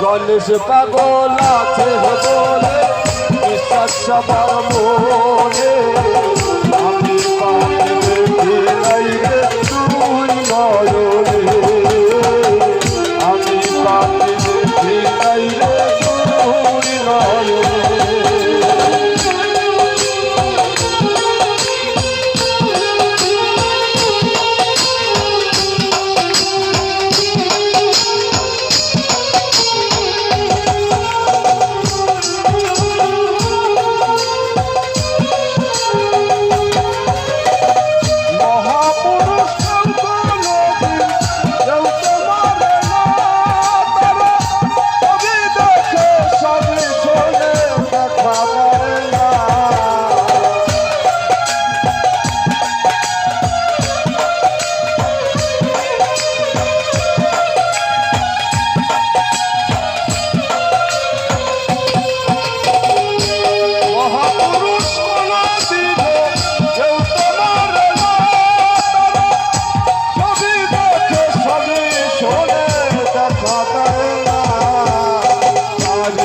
গণেশ পাগল আছে বলে বিশ্বাস সবার মনে। আল্লাহ আজ